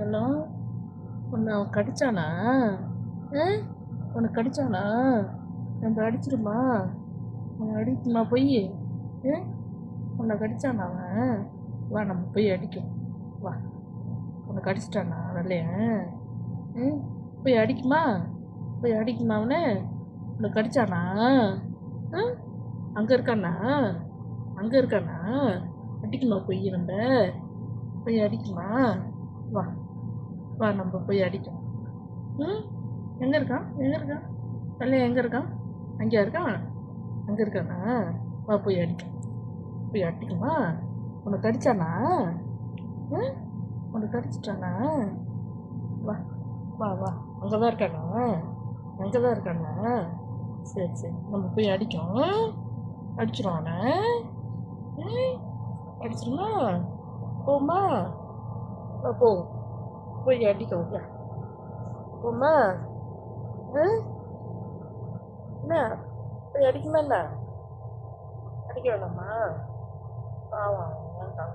Hello உன்னை அவன் கடிச்சானா? ஆ? உன்னை கடிச்சானா? நம்ம அடிச்சிருமா? உன்னை அடிக்குமா போய்? உன்னை கடிச்சானா அவன்? வா நம்ம போய் அடிக்கும் வா. உன்னை கடிச்சிட்டானா வரலையா போய் அடிக்குமா? போய் அடிக்குமா அவனை? உன்னை கடிச்சானா? ம் அங்கே இருக்கானா? அங்கே இருக்கானா? அடிக்குமா போய் நம்ம? போய் அடிக்குமா? வா. வா நம்ம போய் அடிக்கும் ம்? எங்கே இருக்கான் எங்கே இருக்கான் வெள்ளையா எங்கே இருக்கான் அங்கேயா இருக்கான் அங்கே இருக்கானா? வா போய் அடிக்கும் போய் அடிக்குமா உன்னை கடிச்சானா? ம்? உன்னை கடிச்சிட்டானா? வா வா வா. அங்கே தான் இருக்கானா? அங்கே தான் இருக்கானா? சரி சரி. நம்ம போய் அடிக்கும் அடிச்சிடும் அவனை. அடிச்சிருமா? போமா வா, போ போய் அடிக்கும் வா. போமா ஆ? என்ன போய் அடிக்குமா என்ன அடிக்க வேணாமா பாவம் வேண்டாம்